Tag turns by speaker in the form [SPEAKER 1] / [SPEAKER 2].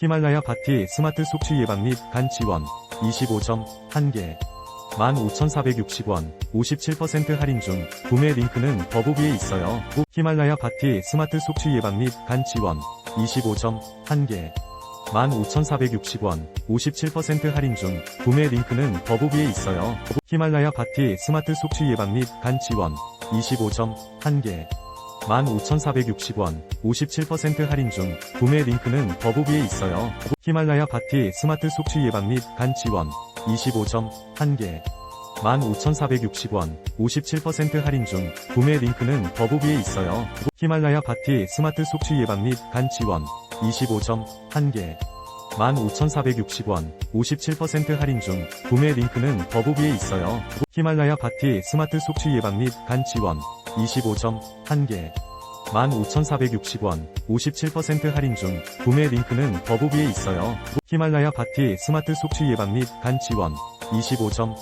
[SPEAKER 1] 히말라야 바티 스마트 속취 예방 및간 지원 25점 1개 15,460원 57% 할인 중 구매 링크는 더보기에 있어요. 꼭 히말라야 바티 스마트 속취 예방 및 간 지원 25점 1개 15,460원 57% 할인 중 구매 링크는 더보기에 있어요. 히말라야 바티 스마트 속취 예방 및 간 지원 25점 1개 15,460원 57% 할인 중 구매 링크는 더보기에 있어요. 히말라야 바티 스마트 속취 예방 및 간 지원 25점 1개 15,460원 57% 할인 중 구매 링크는 더보기에 있어요. 히말라야 바티 스마트 속취 예방 및 간 지원 25점 1개 15,460원 57% 할인 중 구매 링크는 더보기에 있어요. 히말라야 바티 스마트 속취 예방 및 간 지원 25점 1개 15,460원 57% 할인 중 구매 링크는 더보기에 있어요. 히말라야 바티 스마트 속취 예방 및 간 지원 25점